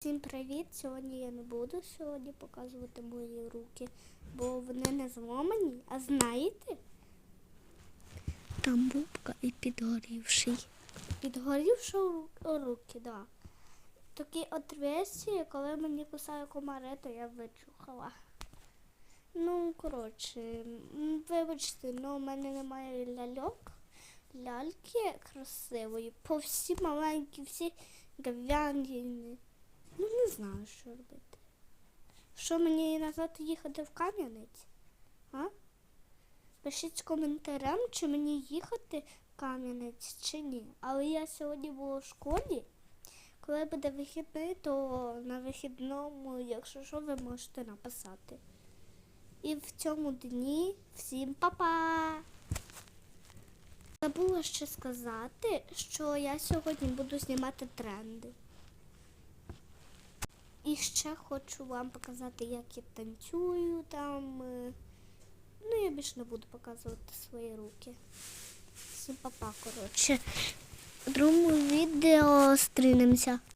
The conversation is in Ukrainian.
Всім привіт! Сьогодні я не буду сьогодні показувати мої руки, бо вони не зломані. А знаєте? Там бубка і підгорівший. Підгорівши ру- руки, да. Такі отверстия, коли мені кусає комари, то я вичухала. Ну, коротше, вибачте, ну у мене немає ляльок. Ляльки красивої, по всі маленькі, всі говяні. Знаю, що робити. Що мені назад їхати в Кам'янець? А? Пишіть коментарям, чи мені їхати в Кам'янець чи ні. Але я сьогодні була в школі. Коли буде вихідний, то на вихідному, якщо що, ви можете написати. І в цьому дні всім па-па! Забула ще сказати, що я сьогодні буду знімати тренди. І ще хочу вам показати, як я танцюю там. е, Ну, я більше не буду показувати свої руки. Всім папа, коротше. В другому відео стрінемося.